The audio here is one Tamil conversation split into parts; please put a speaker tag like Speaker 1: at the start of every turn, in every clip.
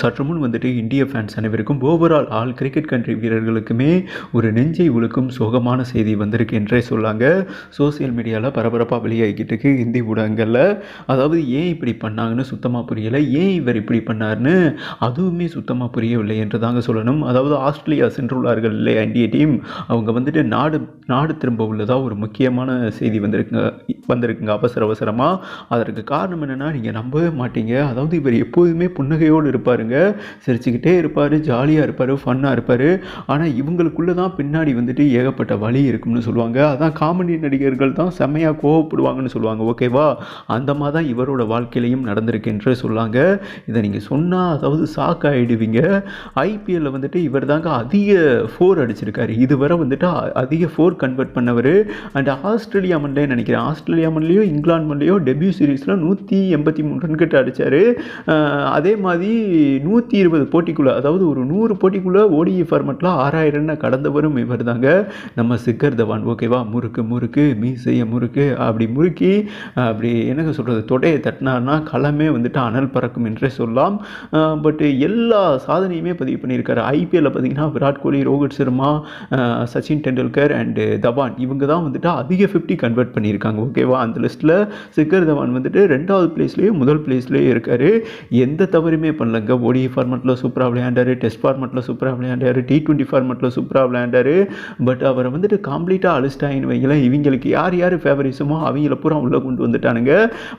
Speaker 1: சற்று முன் வந்துட்டு இந்திய ஃபேன்ஸ் அனைவருக்கும் ஓவரால் ஆல் கிரிக்கெட் கண்ட்ரி வீரர்களுக்குமே ஒரு நெஞ்சை உழுக்கும் சோகமான செய்தி வந்திருக்கு என்றே சொல்லாங்க. சோசியல் மீடியாவில் பரபரப்பாக வெளியாகிக்கிட்டு இருக்கு ஹிந்தி ஊடகங்களில். அதாவது ஏன் இப்படி பண்ணாங்கன்னு சுத்தமாக புரியலை. ஏன் இவர் இப்படி பண்ணார்னு அதுவுமே சுத்தமாக புரியவில்லை என்று தாங்க சொல்லணும். அதாவது ஆஸ்திரேலியா சென்றுள்ளார்கள் இல்லையா இந்திய டீம் அவங்க வந்துட்டு நாடு நாடு திரும்ப உள்ளதாக ஒரு முக்கியமான செய்தி வந்திருக்குங்க வந்திருக்குங்க. அவசர அவசரமாக அதற்கு காரணம் என்னென்னா நீங்கள் நம்பவே மாட்டீங்க. அதாவது இவர் எப்போதுமே புன்னகையோடு இருப்பாருங்க சிரிச்சுக்கிட்டே இருப்பார் ஜாலியாக இருப்பார் ஃபன்னாக இருப்பார். ஆனால் இவங்களுக்குள்ளே தான் பின்னாடி வந்துட்டு ஏகப்பட்ட வழி இருக்கும்னு சொல்லுவாங்க. அதான் காமெடி நடிகர்கள் தான் செம்மையாக கோவப்படுவாங்கன்னு சொல்லுவாங்க. ஓகேவா அந்த மாதிரி தான் இவரோட வாழ்க்கையிலையும் நடந்திருக்கு என்று சொல்லாங்க. இதை நீங்கள் சொன்னால் அதாவது சாக்காயிடுவீங்க ஆகிடுவீங்க ஐபிஎல்லில் வந்துட்டு இவர் தாங்க அதிக ஃபோர் அடிச்சிருக்காரு. இதுவரை வந்துட்டு அ- அதிக ஃபோர் கன்வெர்ட் பண்ணவர். அண்ட் ஆஸ்திரேலியா மண்ணிலே நினைக்கிறேன். ஆஸ்திரேலியா மண்ணிலையோ இங்கிலாந்து மண்லேயோ டெபியூ சீரீஸில் நூற்றி எண்பத்தி மூணு ரன் கிட்ட அடித்தார் அதே மாதிரி நூற்றி இருபது போட்டிக்குள்ளே அதாவது ஒரு நூறு போட்டிக்குள்ளே ஓடிஇ ஃபார்மெட்டில் ஆறாயிரம் ரன்னை கடந்தவரும் இவர் தாங்க நம்ம சிக்கர் தவான் ஓகேவா முறுக்கு முறுக்கு மீசைய முறுக்கு அப்படி முறுக்கி அப்படி என்னங்க சொல்கிறது தொடையை தட்டினார்னா களமே வந்துட்டு அனல் பறக்கும் என்றே சொல்லலாம். பட்டு எல்லா சாதனையுமே பதிவு பண்ணியிருக்காரு. ஐபிஎல்ல பார்த்தீங்கன்னா விராட் கோலி ரோஹித் சர்மா சச்சின் டெண்டுல்கர் அண்டு தவான் இவங்க தான் வந்துட்டு அதிக ஃபிஃப்டி கன்வெர்ட் பண்ணியிருக்காங்க ஓகேவா அந்த லிஸ்ட்டில் சிக்கர் தவான் வந்துட்டு ரெண்டாவது பிளேஸ்லேயும் முதல் பிளேஸ்லேயும் இருக்கார். எந்த தவறுமே பண்ணலங்க. ஓடிஐ ஃபார்மெட்டில் சூப்பராக விளையாண்டார் டெஸ்ட் ஃபார்மெட்டில் சூப்பராக விளையாண்டார் டி டுவெண்ட்டி ஃபார்மெட்டில் சூப்பராக விளையாண்டார். பட் அவரை வந்துட்டு கம்ப்ளீட்டாக அழிச்சிட்டாங்கன்னு வைங்களேன் இவங்களுக்கு யார் யார் ஃபேவரிஸுமோ அவங்கள பூரா உள்ளே கொண்டு வந்துட்டானுங்க.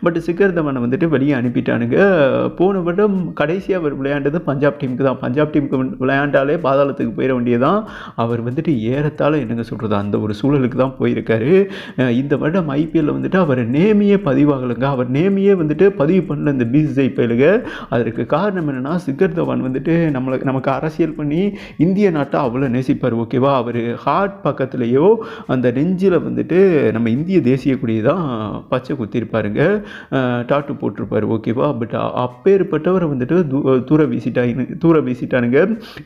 Speaker 1: பட் சிக்கர் தவனை வந்துட்டு வெளியே அனுப்பிட்டானுங்க. போன வருடம் கடைசியாக அவர் விளையாண்டது பஞ்சாப் டீமுக்கு தான். பஞ்சாப் டீமுக்கு விளையாண்டாலே பாதாளத்துக்கு போயிட வேண்டியதான் அவர் வந்துட்டு ஏறத்தால் என்னங்க சொல்கிறது அந்த ஒரு சூழலுக்கு தான் போயிருக்காரு. இந்த வருடம் ஐபிஎல்லில் வந்துட்டு அவர் நேமையே பதிவாகலைங்க. அவர் நேமையே வந்துட்டு பதிவு பண்ணல இந்த பிசிஐ பயிலுங்க அதற்கு காரணம் என்னென்னா சிக்கர் தவான் வந்துட்டு நம்மளுக்கு நமக்கு அரசியல் பண்ணி இந்திய நாட்டை அவ்வளோ நேசிப்பார் ஓகேவா? அவர் ஹார்ட் பக்கத்துலேயோ அந்த நெஞ்சில் வந்துட்டு நம்ம இந்திய தேசிய கொடியை தான் பச்சை குத்திருப்பாருங்க. டாட்டு போட்டிருப்பாரு ஓகேவா? பட் அப்பேற்பட்டவரை வந்துட்டு தூ தூர வீசிட்டாங்க தூர வீசிட்டானுங்க.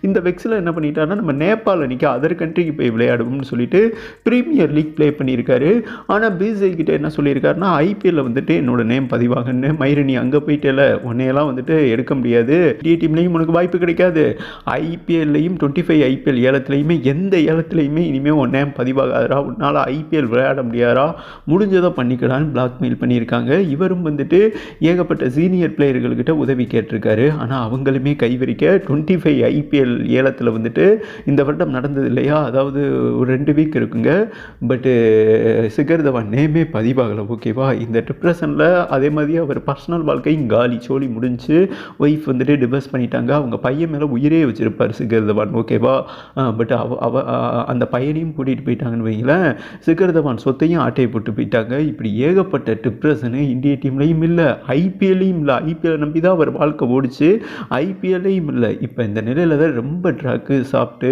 Speaker 1: இந்த வெக்ஸில் என்ன பண்ணிட்டாருன்னா நம்ம நேபாளில் நிற்க அதர் கண்ட்ரிக்கு போய் விளையாடுவோம்னு சொல்லிட்டு ப்ரீமியர் லீக் ப்ளே பண்ணியிருக்காரு. ஆனால் பிசிஐ கிட்ட என்ன சொல்லியிருக்காருன்னா ஐபிஎல்லில் வந்துட்டு என்னோட நேம் பதிவாகன்னு மயிறு அங்கே அங்கே போயிட்டேல உன்னையெல்லாம் வந்துட்டு எடுக்க முடியாது. டி டீம்லேயும் உனக்கு வாய்ப்பு கிடைக்காது. ஐபிஎல்லையும் டுவெண்ட்டி ஃபைவ் ஐபிஎல் ஏலத்துலையுமே எந்த ஏலத்துலையுமே இனிமேல் உன் நேம் பதிவாகாதரா உன்னால் ஐபிஎல் விளையாட முடியாதா முடிஞ்சதை பண்ணிக்கலான்னு பிளாக்மெயில் பண்ணியிருக்காங்க. இவரும் வந்துட்டு ஏகப்பட்ட சீனியர் பிளேயர்கள்கிட்ட உதவி கேட்டிருக்காரு. ஆனால் அவங்களுமே கைவிரிக்க டுவெண்ட்டி ஃபைவ் ஐபிஎல் ஏலத்தில் வந்துட்டு இந்த வருடம் நடந்தது இல்லையா அதாவது ஒரு ரெண்டு வீக் இருக்குங்க. பட்டு சிகர் தவான் நேமே பதிவாகலை ஓகேவா இந்த டிப்ரெஷனில் அதே மாதிரி அவர் பர்சனல் வாழ்க்கையும் காலி சோழி முடிஞ்சு ஒய்ஃப் வந்துட்டு ரிவர்ஸ் பண்ணிட்டாங்க. அவங்க பையன் மேலே உயிரே வச்சிருப்பார் சிகர்தவான். ஓகேவா பட் அவ அவ அந்த பையனையும் கூட்டிகிட்டு போயிட்டாங்கன்னு வைங்களேன். சிகர்தவான் சொத்தையும் ஆட்டையை போட்டு போயிட்டாங்க. இப்படி ஏகப்பட்ட டிப்ரெஷனு இந்திய டீம்லையும் இல்லை ஐபிஎல்லையும் இல்லை. ஐபிஎல் நம்பி தான் அவர் வாழ்க்கை ஓடிச்சு. ஐபிஎல்லையும் இல்லை. இப்போ இந்த நிலையில் தான் ரொம்ப ட்ரக்கு சாப்பிட்டு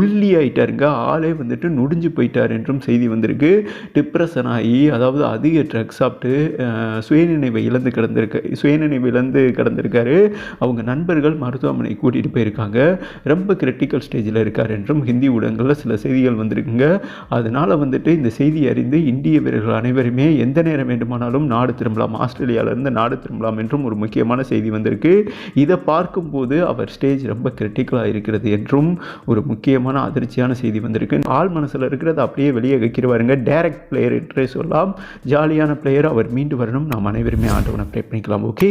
Speaker 1: உள்ளி ஆயிட்டாருங்க. ஆளே வந்துட்டு நொடிஞ்சு போயிட்டார் என்றும் செய்தி வந்திருக்கு. டிப்ரெஷன் ஆகி அதாவது அதிக ட்ரக் சாப்பிட்டு சுயநினைவை இழந்து கிடந்திருக்கு சுயநினைவு இழந்து கிடந்திருக்காரு. அவங்க நண்பர்கள் மருத்துவமனை கூட்டிகிட்டு போயிருக்காங்க. ரொம்ப கிரிட்டிக்கல் ஸ்டேஜில் இருக்கார் என்றும் ஹிந்தி ஊடகங்களில் சில செய்திகள் வந்திருக்குங்க. அதனால் வந்துட்டு இந்த செய்தி அறிந்து இந்திய வீரர்கள் அனைவருமே எந்த நேரம் வேண்டுமானாலும் நாடு திரும்பலாம் ஆஸ்திரேலியாவிலேருந்து நாடு திரும்பலாம் என்றும் ஒரு முக்கியமான செய்தி வந்திருக்கு. இதை பார்க்கும்போது அவர் ஸ்டேஜ் ரொம்ப கிரிட்டிக்கலாக இருக்கிறது என்றும் ஒரு முக்கியமான அதிர்ச்சியான செய்தி வந்திருக்கு. ஆள் மனசில் இருக்கிறது அப்படியே வெளியே வைக்கிறவாருங்க டைரக்ட் பிளேயர் என்றே சொல்லலாம். ஜாலியான பிளேயர் அவர் மீண்டு வரணும். நாம் அனைவருமே ஆண்டவனை ப்ரே பண்ணிக்கலாம். ஓகே